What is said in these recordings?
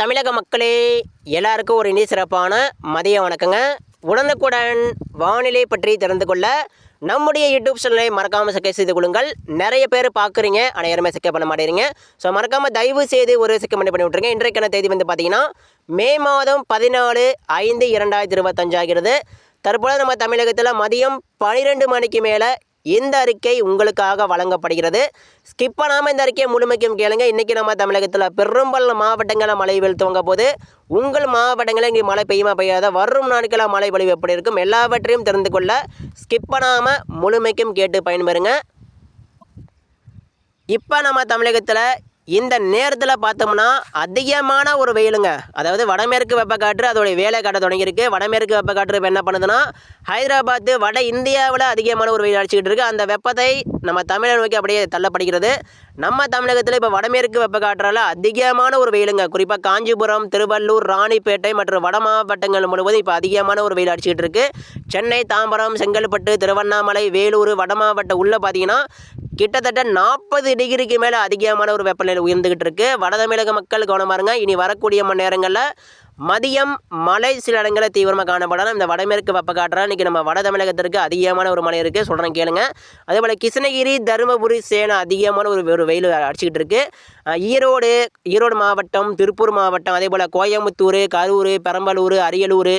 தமிழக மக்களே எல்லாருக்கும் ஒரு இனி சிறப்பான மதிய வணக்கங்க. உடனுக்குடன் வானிலை பற்றி தெரிந்து கொள்ள நம்முடைய யூடியூப் சேனலை மறக்காமல் சக்கை செய்து கொள்ளுங்கள். நிறைய பேர் பார்க்குறீங்க ஆனால் யாருமே பண்ண மாட்டேறீங்க ஸோ மறக்காமல் தயவு செய்து ஒரு சக்கை பண்ணி பண்ணி விட்ருங்க இன்றைக்கான தேதி வந்து பார்த்தீங்கன்னா மே மாதம் பதினாலு ஐந்து இரண்டாயிரத்தி இருபத்தஞ்சு ஆகிறது. தற்போது நம்ம தமிழகத்தில் மதியம் பனிரெண்டு மணிக்கு மேலே இந்த அறிக்கை உங்களுக்காக வழங்கப்படுகிறது. ஸ்கிப் பண்ணாமல் இந்த அறிக்கையை முழுமைக்கும் கேளுங்க. இன்றைக்கி நம்ம தமிழகத்தில் பெரும்பாலான மாவட்டங்களில் மழை வெயில் துவங்க போது உங்கள் மாவட்டங்களில் இங்கே மழை பெய்யுமா பெய்யாத? வரும் நாட்களில் மழை பொழிவு எப்படி இருக்கும்? எல்லாவற்றையும் தெரிந்து கொள்ள ஸ்கிப் பண்ணாமல் முழுமைக்கும் கேட்டு பயன்பெறுங்க. இப்போ நம்ம தமிழகத்தில் இந்த நேரத்தில் பார்த்தோம்னா அதிகமான ஒரு வெயிலுங்க. அதாவது வடமேற்கு வெப்பக்காற்று அதோடைய வேலை காட்ட தொடங்கியிருக்கு. வடமேற்கு வெப்பக்காற்று இப்போ என்ன பண்ணுதுன்னா ஹைதராபாத்து வட இந்தியாவில் அதிகமான ஒரு வெயில் அடிச்சுக்கிட்டு இருக்கு. அந்த வெப்பத்தை நம்ம தமிழக நோக்கி அப்படியே தள்ளப்படுகிறது. நம்ம தமிழகத்தில் இப்போ வடமேற்கு வெப்பக்காற்றால் அதிகமான ஒரு வெயிலுங்க. குறிப்பாக காஞ்சிபுரம் திருவள்ளூர் ராணிப்பேட்டை மற்றும் வட மாவட்டங்கள் முழுவதும் இப்போ அதிகமான ஒரு வெயில் அடிச்சுக்கிட்டு இருக்கு. சென்னை தாம்பரம் செங்கல்பட்டு திருவண்ணாமலை வேலூர் வட மாவட்டம் உள்ளே பார்த்தீங்கன்னா கிட்டத்தட்ட நாற்பது டிகிரிக்கு மேலே அதிகமான ஒரு வெப்பநிலை உயர்ந்துகிட்டு இருக்கு வட தமிழக மக்கள் கவனமாருங்க இனி வரக்கூடிய மணி நேரங்களில் மதியம் மழை சில இடங்களில் தீவிரமாக காணப்படலாம். இந்த வடமேற்கு வெப்பக்காற்றால் இன்றைக்கி நம்ம வட தமிழகத்திற்கு அதிகமான ஒரு மழை இருக்குது சொல்கிறேன் கேளுங்க. அதே போல் கிருஷ்ணகிரி தருமபுரி சேலம் அதிகமான ஒரு ஒரு வெயில் அடிச்சுக்கிட்டு இருக்குது ஈரோடு ஈரோடு மாவட்டம் திருப்பூர் மாவட்டம் அதே போல் கோயம்புத்தூர் கரூர் பெரம்பலூர் அரியலூர்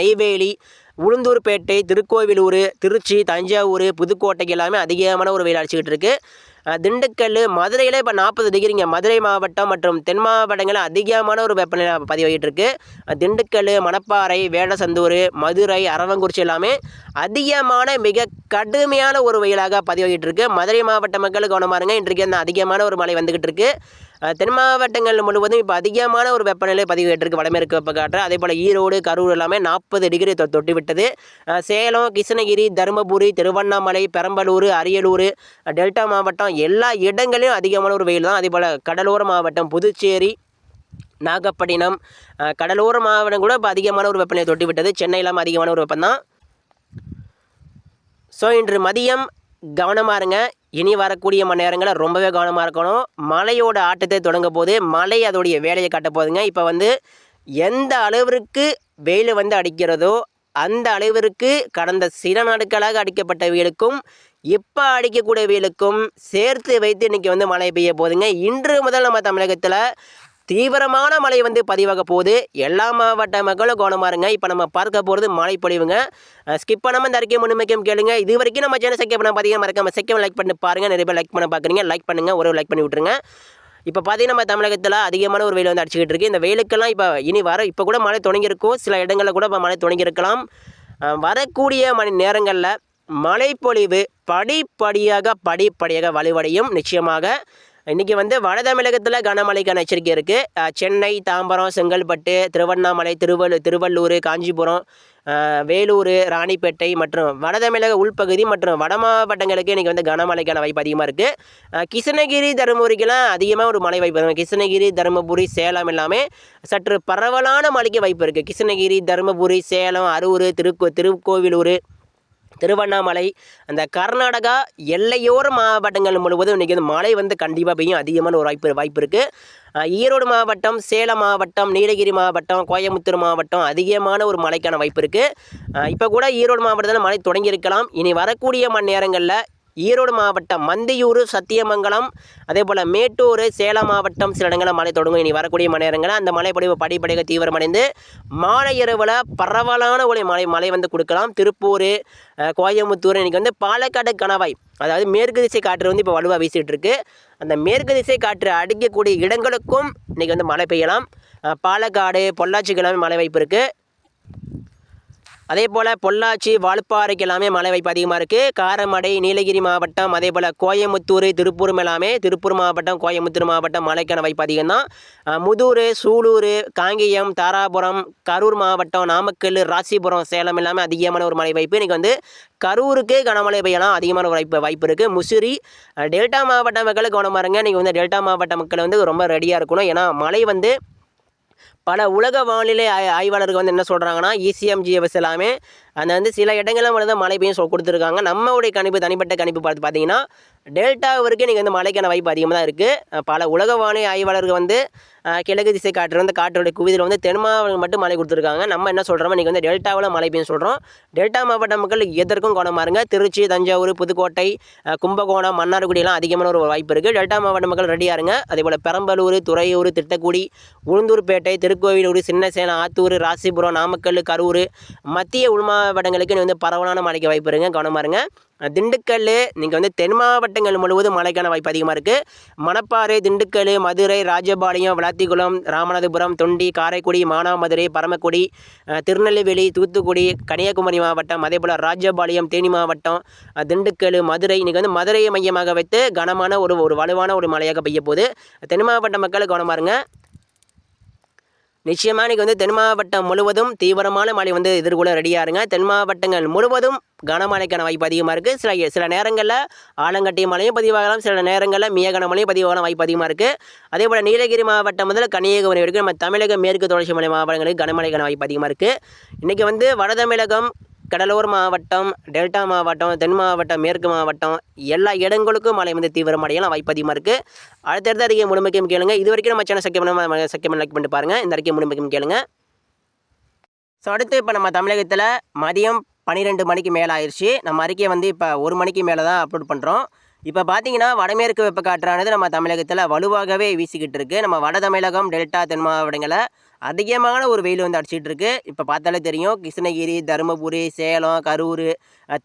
நெய்வேலி உளுந்தூர்பேட்டை திருக்கோவிலூர் திருச்சி தஞ்சாவூர் புதுக்கோட்டை எல்லாமே அதிகமான ஒரு வெயில் அடிச்சுக்கிட்டு இருக்குது திண்டுக்கல் மதுரையில் இப்போ நாற்பது டிகிரிங்க மதுரை மாவட்டம் மற்றும் தென் மாவட்டங்களில் அதிகமான ஒரு வெப்பநிலை பதிவாகிட்டு இருக்கு திண்டுக்கல் மணப்பாறை வேடசந்தூர் மதுரை அரவங்குறிச்சி எல்லாமே அதிகமான மிக கடுமையான ஒரு வெயிலாக பதிவாகிட்டு இருக்கு மதுரை மாவட்ட மக்கள் கவனமாருங்க இன்றைக்கு அந்த அதிகமான ஒரு மழை வந்துகிட்டு இருக்குது தென் மாவட்டங்கள் முழுவதும் இப்போ அதிகமான ஒரு வெப்பநிலை பதிவேற்றிருக்கு. வடமேற்கு வெப்பக்காற்று அதே போல் ஈரோடு கரூர் எல்லாமே நாற்பது டிகிரி தொ- தொட்டு விட்டது சேலம் கிருஷ்ணகிரி தருமபுரி திருவண்ணாமலை பெரம்பலூர் அரியலூர் டெல்டா மாவட்டம் எல்லா இடங்களிலும் அதிகமான ஒரு வெயில் தான். அதே போல் கடலோர மாவட்டம் புதுச்சேரி நாகப்பட்டினம் கடலோர மாவட்டம் கூட இப்போ அதிகமான ஒரு வெப்பநிலை தொட்டு விட்டது சென்னையிலும் அதிகமான ஒரு வெப்பம் தான். ஸோ இன்று மதியம் கவனமாக இருங்க. இனி வரக்கூடிய மணி நேரங்களில் ரொம்பவே கவனமாக இருக்கணும். மழையோட ஆட்டத்தை தொடங்க போது மழை அதோடைய வேலையை காட்ட போதுங்க இப்போ வந்து எந்த அளவிற்கு வெயில் வந்து அடிக்கிறதோ அந்த அளவிற்கு கடந்த சில நாட்களாக அடிக்கப்பட்ட வெயிலுக்கும் இப்போ அடிக்கக்கூடிய வெயிலுக்கும் சேர்த்து வைத்து இன்றைக்கி வந்து மழை பெய்ய போதுங்க இன்று முதல் நம்ம தமிழகத்தில் தீவிரமான மழை வந்து பதிவாக போகுது. எல்லா மாவட்ட மக்களும் கவனமாக இருங்க. இப்போ நம்ம பார்க்க போகிறது மழை பொழிவுங்க. ஸ்கிப் பண்ணாமல் இந்த அறிக்கை முன்னுமைக்கும் கேளுங்க. இது வரைக்கும் நம்ம சேனல் செக்கப் பண்ண பார்த்தீங்கன்னா மறக்காம செக்கம் லைக் பண்ணி பாருங்கள் நிறைய பேர் லைக் பண்ண பார்க்குறீங்க. லைக் பண்ணுங்கள் ஒரு லைக் பண்ணி விட்ருங்க இப்போ பார்த்தீங்கன்னா நம்ம தமிழகத்தில் அதிகமான ஒரு வெயில் வந்து அடிச்சுக்கிட்டு இருக்கு. இந்த வெயிலுக்கெல்லாம் இப்போ இனி வர இப்போ கூட மழை தொடங்கியிருக்கும். சில இடங்களில் கூட இப்போ மழை தொடங்கியிருக்கலாம். வரக்கூடிய மணி நேரங்களில் மழைப்பொழிவு படிப்படியாக படிப்படியாக வலுவடையும். நிச்சயமாக இன்றைக்கி வந்து வட தமிழகத்தில் கனமழைக்கான எச்சரிக்கை இருக்குது சென்னை தாம்பரம் செங்கல்பட்டு திருவண்ணாமலை திருவள்ளு திருவள்ளூர் காஞ்சிபுரம் வேலூர் ராணிப்பேட்டை மற்றும் வட தமிழக உள்பகுதி மற்றும் வட மாவட்டங்களுக்கு இன்றைக்கி வந்து கனமழைக்கான வாய்ப்பு அதிகமாக இருக்குது கிருஷ்ணகிரி தருமபுரிக்கெல்லாம் அதிகமாக ஒரு மழை வாய்ப்பு கிருஷ்ணகிரி தருமபுரி சேலம் எல்லாமே சற்று பரவலான மழைக்கு வாய்ப்பு இருக்குது கிருஷ்ணகிரி தருமபுரி சேலம் அரூர் திருக்கோ திருக்கோவிலூர் திருவண்ணாமலை. அந்த கர்நாடகா எல்லையோர மாவட்டங்கள் முழுவதும் இன்றைக்கி வந்து மழை வந்து கண்டிப்பாக பெய்யும். அதிகமான ஒரு வாய்ப்பு வாய்ப்பு இருக்குது ஈரோடு மாவட்டம் சேலம் மாவட்டம் நீலகிரி மாவட்டம் கோயம்புத்தூர் மாவட்டம் அதிகமான ஒரு மழைக்கான வாய்ப்பு இருக்குது இப்போ கூட ஈரோடு மாவட்டத்தில் மழை தொடங்கியிருக்கலாம் இனி வரக்கூடிய மணி நேரங்களில் ஈரோடு மாவட்டம் மந்தியூர் சத்தியமங்கலம் அதே போல் மேட்டூர் சேலம் மாவட்டம் சில இடங்களில் மழை தொடங்கும். இனி வரக்கூடிய மணி நேரங்களில் அந்த மழைப்பொழிவு பொழிவு படிப்படியாக தீவிரமடைந்து மாலை இரவில் பரவலான ஒளி மழை மழை வந்து கொடுக்கலாம். திருப்பூர் கோயம்புத்தூர் இன்றைக்கி வந்து பாலக்காடு கணவாய் அதாவது மேற்கு திசை காற்று வந்து இப்போ வலுவாக வீசிகிட்டு இருக்கு அந்த மேற்கு திசை காற்று அடிக்கக்கூடிய இடங்களுக்கும் இன்றைக்கி வந்து மழை பெய்யலாம். பாலக்காடு பொள்ளாச்சிக்கு எல்லாமே மழை வாய்ப்பு இருக்குது அதே போல் பொள்ளாச்சி வால்பாறைக்கு எல்லாமே மழை வாய்ப்பு அதிகமாக இருக்குது காரமடை நீலகிரி மாவட்டம் அதே போல் கோயம்புத்தூர் திருப்பூர் எல்லாமே திருப்பூர் மாவட்டம் கோயம்புத்தூர் மாவட்டம் மழைக்கான வாய்ப்பு அதிகம் தான் முதூர் சூலூர் காங்கேயம் தாராபுரம் கரூர் மாவட்டம் நாமக்கல் ராசிபுரம் சேலம் எல்லாமே அதிகமான ஒரு மழை வாய்ப்பு. இன்றைக்கி வந்து கரூருக்கு கனமழை பெய்யலாம். அதிகமான ஒரு வாய்ப்பு வாய்ப்பு இருக்குது முசிறி டெல்டா மாவட்ட மக்களுக்கு கவனமாக இருங்க. இன்றைக்கி வந்து டெல்டா மாவட்ட மக்கள் வந்து ரொம்ப ரெடியாக இருக்கணும். ஏன்னா மழை வந்து பல உலக வானிலை ஆய் ஆய்வாளர்கள் வந்து என்ன சொல்கிறாங்கன்னா இசிஎம்ஜிஎஃப்எஸ் எல்லாமே அந்த வந்து சில இடங்களில் மட்டும் தான் மழை பெய்யும் சொல் கொடுத்துருக்காங்க. நம்மளுடைய கணிப்பு தனிப்பட்ட கணிப்பு பார்த்து பார்த்தீங்கன்னா டெல்டாவிற்கு நீங்கள் வந்து மழைக்கான வாய்ப்பு அதிகமாக தான் இருக்குது பல உலக வானிலை ஆய்வாளர்கள் வந்து கிழக்கு திசை காற்று வந்து காற்றோடைய குவிதில் வந்து தென் மாவட்டம் மட்டும் மழை கொடுத்துருக்காங்க. நம்ம என்ன சொல்கிறோமோ இன்றைக்கி வந்து டெல்டாவில் மழை பெய்யும் சொல்கிறோம் டெல்டா மாவட்ட மக்கள் எதற்கும் கவனமாக இருங்க. திருச்சி தஞ்சாவூர் புதுக்கோட்டை கும்பகோணம் மன்னார்குடியெல்லாம் அதிகமான ஒரு வாய்ப்பு இருக்குது டெல்டா மாவட்ட மக்கள் ரெடியாக இருங்க. அதே போல் பெரம்பலூர் துறையூர் திட்டக்குடி உளுந்தூர்பேட்டை திருக்கோவிலூர் சின்னசேலம் ஆத்தூர் ராசிபுரம் நாமக்கல் கரூர் மத்திய உள் மாவட்டங்களுக்கு இனி வந்து பரவலான மழைக்கு வாய்ப்பு இருங்க. கவனமாக இருங்க. திண்டுக்கல் நீங்கள் வந்து தென் மாவட்டங்கள் முழுவதும் மழைக்கான வாய்ப்பு அதிகமாக இருக்குது மணப்பாறை திண்டுக்கல் மதுரை ராஜபாளையம் விளாத்திக்குளம் ராமநாதபுரம் தொண்டி காரைக்குடி மானாமதுரை பரமக்குடி திருநெல்வேலி தூத்துக்குடி கன்னியாகுமரி மாவட்டம் அதே போல் ராஜபாளையம் தேனி மாவட்டம் திண்டுக்கல் மதுரை இன்றைக்கி வந்து மதுரையை மையமாக வைத்து கனமான ஒரு ஒரு வலுவான ஒரு மழையாக பெய்ய போகுது. தென் மாவட்ட மக்கள் கவனமாக இருங்க. நிச்சயமாக இன்றைக்கி வந்து தென் மாவட்டம் முழுவதும் தீவிரமான மழை வந்து எதிர்கொள்ள ரெடியாக இருங்க. தென் மாவட்டங்கள் முழுவதும் கனமழைக்கான வாய்ப்பு அதிகமாக இருக்குது சில சில நேரங்களில் ஆலங்கட்டி மழையும் பதிவாகலாம். சில நேரங்களில் மிய கனமழையும் பதிவாகலாம். வாய்ப்பு அதிகமாக இருக்குது அதே போல் நீலகிரி மாவட்டம் முதல்ல கன்னியாகுமரி வரைக்கும் நம்ம தமிழக மேற்கு தொடர்ச்சி மலை மாவட்டங்களுக்கு கனமழைக்கான வாய்ப்பு அதிகமாக இருக்குது இன்றைக்கி வந்து வட தமிழகம் கடலோர் மாவட்டம் டெல்டா மாவட்டம் தென் மாவட்டம் மேற்கு மாவட்டம் எல்லா இடங்களுக்கும் மழை வந்து தீவிரமடையலாம் வாய்ப்பு அதிகமாக இருக்குது அடுத்தடுத்த அறிக்கை முழுமைக்கும் கேளுங்க. இது வரைக்கும் நம்ம சேனல் சக்கியம் சக்கியம் லைக் பண்ணிட்டு பாருங்கள் இந்த அறிக்கை முழுமைக்கும் கேளுங்க. ஸோ அடுத்து இப்போ நம்ம தமிழகத்தில் மதியம் பன்னிரெண்டு மணிக்கு மேலே ஆயிடுச்சு நம்ம அறிக்கையை வந்து இப்போ ஒரு மணிக்கு மேலே தான் அப்லோட் பண்ணுறோம் இப்போ பார்த்தீங்கன்னா வடமேற்கு வெப்பக்காற்றானது நம்ம தமிழகத்தில் வலுவாகவே வீசிக்கிட்டு இருக்கு நம்ம வட தமிழகம் டெல்டா தென் மாவட்டங்களை அதிகமான ஒரு வெயில் வந்து அடிச்சிட்டு இருக்கு இப்போ பார்த்தாலே தெரியும் கிருஷ்ணகிரி தருமபுரி சேலம் கரூர்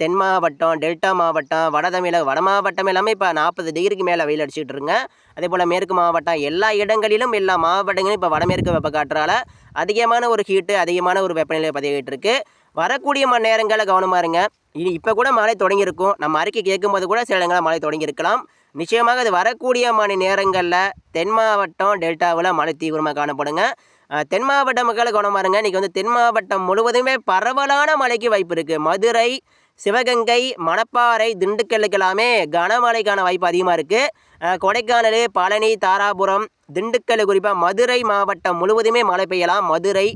தென் மாவட்டம் டெல்டா மாவட்டம் வட தமிழக வட மாவட்டம் எல்லாமே இப்போ நாற்பது டிகிரிக்கு மேலே வெயில் அடிச்சிட்டு இருங்க அதே போல் மேற்கு மாவட்டம் எல்லா இடங்களிலும் எல்லா மாவட்டங்களும் இப்போ வடமேற்கு வெப்பக்காற்றால் அதிகமான ஒரு ஹீட்டு அதிகமான ஒரு வெப்பநிலை பதிவாகிட்டு இருக்கு வரக்கூடிய மணி நேரங்களில் கவனமாக இருங்க. இனி இப்போ கூட மழை தொடங்கியிருக்கும். நம்ம அறிக்கை கேட்கும்போது கூட சில இடங்களில் மழை தொடங்கியிருக்கலாம். நிச்சயமாக அது வரக்கூடிய மணி நேரங்களில் தென் மாவட்டம் டெல்டாவில் மழை தீவிரமாக காணப்படுங்க. தென் மாவட்ட மக்களை கவனமாக இருங்க. இன்றைக்கி வந்து தென் மாவட்டம் முழுவதுமே பரவலான மழைக்கு வாய்ப்பு இருக்குது மதுரை சிவகங்கை மணப்பாறை திண்டுக்கல்லுக்கெல்லாமே கனமழைக்கான வாய்ப்பு அதிகமாக இருக்குது கொடைக்கானல் பழனி தாராபுரம் திண்டுக்கல் குறிப்பாக மதுரை மாவட்டம் முழுவதுமே மழை பெய்யலாம். மதுரை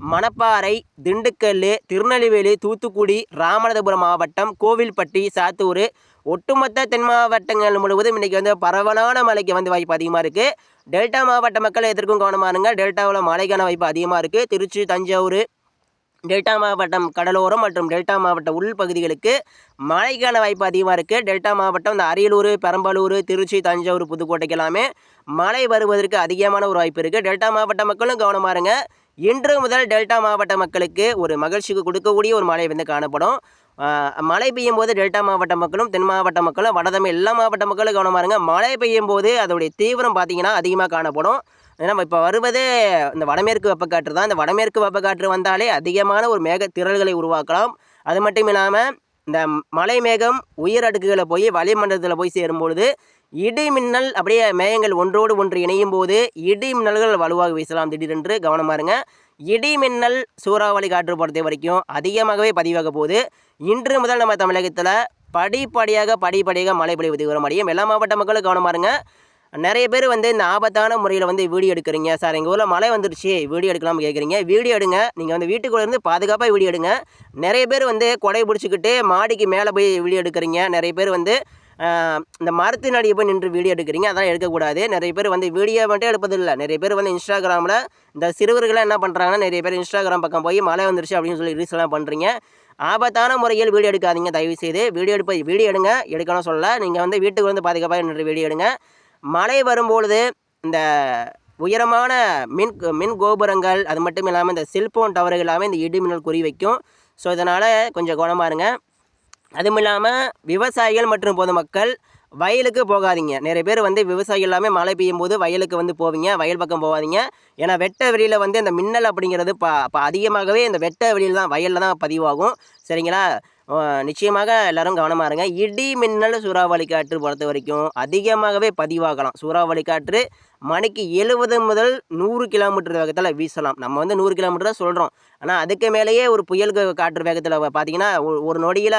மணப்பாறை திண்டுக்கல் திருநெல்வேலி தூத்துக்குடி ராமநாதபுரம் மாவட்டம் கோவில்பட்டி சாத்தூர். ஒட்டுமொத்த தென் மாவட்டங்கள் முழுவதும் இன்றைக்கி வந்து பரவலான மழைக்கு வந்து வாய்ப்பு அதிகமாக இருக்குது டெல்டா மாவட்ட மக்கள் எதற்கும் கவனமாக இருங்க டெல்டாவில் மழைக்கான வாய்ப்பு அதிகமாக இருக்குது திருச்சி தஞ்சாவூர் டெல்டா மாவட்டம் கடலோரம் மற்றும் டெல்டா மாவட்ட உள்பகுதிகளுக்கு மழைக்கான வாய்ப்பு அதிகமாக இருக்குது டெல்டா மாவட்டம் இந்த அரியலூர் பெரம்பலூர் திருச்சி தஞ்சாவூர் புதுக்கோட்டைக்கு எல்லாமே மழை வருவதற்கு அதிகமான ஒரு வாய்ப்பு இருக்குது டெல்டா மாவட்ட மக்களும் கவனமாக இருங்க. இன்று முதல் டெல்டா மாவட்ட மக்களுக்கு ஒரு மகிழ்ச்சிக்கு கொடுக்கக்கூடிய ஒரு மழை வந்து காணப்படும். மழை பெய்யும் போது டெல்டா மாவட்ட மக்களும் தென் மாவட்ட மக்களும் வடதமிழ் எல்லா மாவட்ட மக்களும் கவனமாக இருங்க. மழை பெய்யும் போது அதோடைய தீவிரம் பார்த்தீங்கன்னா அதிகமாக காணப்படும். ஏன்னா இப்போ வருவதே இந்த வடமேற்கு வெப்பக்காற்று தான். இந்த வடமேற்கு வெப்பக்காற்று வந்தாலே அதிகமான ஒரு மேக திரள்களை உருவாக்கலாம். அது மட்டும் இல்லாமல் இந்த மலை மேகம் உயர் அடுக்குகளை போய் வளிமண்டலத்தில் போய் சேரும்பொழுது இடி மின்னல் அப்படியே மேகங்கள் ஒன்றோடு ஒன்று இணையும் போது இடி மின்னல்கள் வலுவாக வீசலாம் திடீரென்று. கவனமாக இருங்க. இடி மின்னல் சூறாவளி காற்று பொறுத்த வரைக்கும் அதிகமாகவே பதிவாக போகுது. இன்று முதல் நம்ம தமிழகத்தில் படிப்படியாக படிப்படியாக மழை பொழிவு தீவிரமடையும் எல்லா மாவட்ட மக்களும் கவனமாக இருங்க. நிறைய பேர் வந்து இந்த ஆபத்தான முறையில் வந்து வீடியோ எடுக்கிறீங்க. சார் எங்கள் ஊரில் மழை வந்துருச்சு வீடியோ எடுக்கலாம்னு கேட்குறீங்க வீடியோ எடுங்க. நீங்கள் வந்து வீட்டுக்குள்ளேருந்து பாதுகாப்பாக வீடியோ எடுங்க. நிறைய பேர் வந்து கொடை பிடிச்சிக்கிட்டு மாடிக்கு மேலே போய் வீடியோ எடுக்கிறீங்க. நிறைய பேர் வந்து இந்த மரத்தின் அடியை போய் நின்று வீடியோ எடுக்கிறீங்க அதெல்லாம் எடுக்கக்கூடாது. நிறைய பேர் வந்து வீடியோ மட்டும் எடுப்பதில்லை. நிறைய பேர் வந்து இன்ஸ்டாகிராமில் இந்த சிறுவர்கள்லாம் என்ன பண்ணுறாங்கன்னா நிறைய பேர் இன்ஸ்டாகிராம் பக்கம் போய் மழை வந்துருச்சு அப்படின்னு சொல்லி ரீல்ஸ் எல்லாம் பண்ணுறீங்க ஆபத்தான முறையில் வீடியோ எடுக்காதீங்க தயவு செய்து வீடியோ எடுப்ப வீடியோ எடுங்க. எடுக்கணும் சொல்ல நீங்கள் வந்து வீட்டுக்கு வந்து பாதுகாப்பாக நின்று வீடியோ எடுங்க. மழை வரும்பொழுது இந்த உயரமான மின் மின் கோபுரங்கள் அது மட்டும் இல்லாமல் இந்த செல்போன் டவர்கள் எல்லாமே இந்த இடி மின்னல் குறி வைக்கும். ஸோ இதனால் கொஞ்சம் கவனமாக இருங்க. அதுவும் இல்லாமல் விவசாயிகள் மற்றும் பொதுமக்கள் வயலுக்கு போகாதீங்க. நிறைய பேர் வந்து விவசாயிகள் எல்லாமே மழை பெய்யும் போது வயலுக்கு வந்து போவீங்க. வயல் பக்கம் போகாதீங்க ஏன்னா வெட்ட வெளியில் வந்து இந்த மின்னல் அப்படிங்கிறது ப அதிகமாகவே இந்த வெட்ட வெளியில் தான் வயலில் தான் பதிவாகும். சரிங்களா? நிச்சயமாக எல்லாரும் கவனமாக இருங்க. இடி மின்னல் சூறாவளி காற்று பொறுத்த வரைக்கும் அதிகமாகவே பதிவாகலாம். சூறாவளி காற்று மணிக்கு எழுபது முதல் நூறு கிலோமீட்டர் வேகத்தில் வீசலாம். நம்ம வந்து நூறு கிலோமீட்டர் தான் சொல்கிறோம் ஆனால் அதுக்கு மேலேயே ஒரு புயல் காற்று வேகத்தில் பார்த்தீங்கன்னா ஒரு- நொடியில்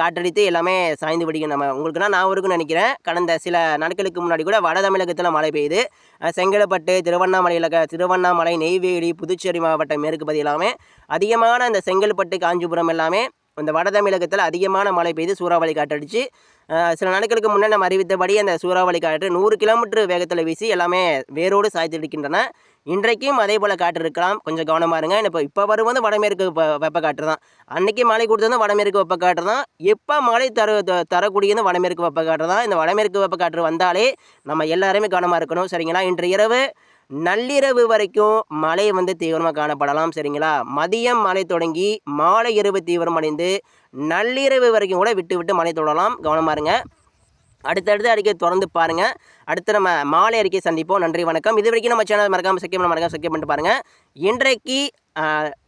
காற்றடித்து எல்லாமே சாய்ந்து பிடிக்கும் நம்ம உங்களுக்குனா நான் இருக்குன்னு நினைக்கிறேன். கடந்த சில நாட்களுக்கு முன்னாடி கூட வட தமிழகத்தில் மழை பெய்யுது செங்கல்பட்டு திருவண்ணாமலையில் க- திருவண்ணாமலை நெய்வேலி புதுச்சேரி மாவட்டம் மேற்கு பகுதி எல்லாமே அதிகமான அந்த செங்கல்பட்டு காஞ்சிபுரம் எல்லாமே அந்த வட தமிழகத்தில் அதிகமான மழை பெய்து சூறாவளி காற்றடிச்சு சில நாட்களுக்கு முன்னே நம்ம அறிவித்தபடி அந்த சூறாவளி காற்று நூறு கிலோமீட்டர் வேகத்தில் வீசி எல்லாமே வேரோடு சாய்த்திருக்கின்றன இன்றைக்கும் அதே போல் காற்று இருக்கலாம். கொஞ்சம் கவனமாக இருங்க. இப்போ இப்போ வருவது வடமேற்கு வெப்ப- காற்று தான். அன்றைக்கி மழை கொடுத்தது வடமேற்கு வெப்ப காற்று தான். எப்போ மழை தர த- தரக்கூடியது வடமேற்கு வெப்ப காற்று தான். இந்த வடமேற்கு வெப்ப காற்று வந்தாலே நம்ம எல்லாருமே கவனமாக இருக்கணும். சரிங்களா? இன்று இரவு நள்ளிரவு வரைக்கும் மழை வந்து தீவிரமாக காணப்படலாம் சரிங்களா? மதியம் மழை தொடங்கி மாலை இரவு தீவிரமடைந்து நள்ளிரவு வரைக்கும் கூட விட்டு விட்டு மழை தொடரலாம். கவனமாக இருங்க. அடுத்தடுத்து அறிக்கை திறந்து பாருங்கள் அடுத்து நம்ம மாலை அறிக்கை சந்திப்போம். நன்றி வணக்கம். இது வரைக்கும் நம்ம சேனல் மறக்காமல் சக்கியம் மறக்காமல் சக்கியம் பண்ணிட்டு பாருங்கள் இன்றைக்கு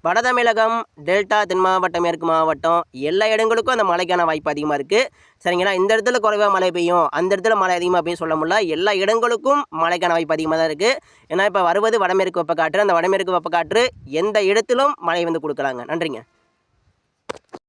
வடதமிழகம் டெல்டா தென் மாவட்டம் மேற்கு மாவட்டம் எல்லா இடங்களுக்கும் அந்த மழைக்கான வாய்ப்பு அதிகமாக இருக்குது சரிங்களா? இந்த இடத்துல குறைவாக மழை பெய்யும். அந்த இடத்துல மழை அதிகமாக பெய்யும் சொல்ல முடியல. எல்லா இடங்களுக்கும் மழைக்கான வாய்ப்பு அதிகமாக தான் இருக்குது ஏன்னா இப்போ வருவது வடமேற்கு வெப்பக்காற்று. அந்த வடமேற்கு வெப்பக்காற்று எந்த இடத்திலும் மழை வந்து கொடுக்கலாங்க. நன்றிங்க.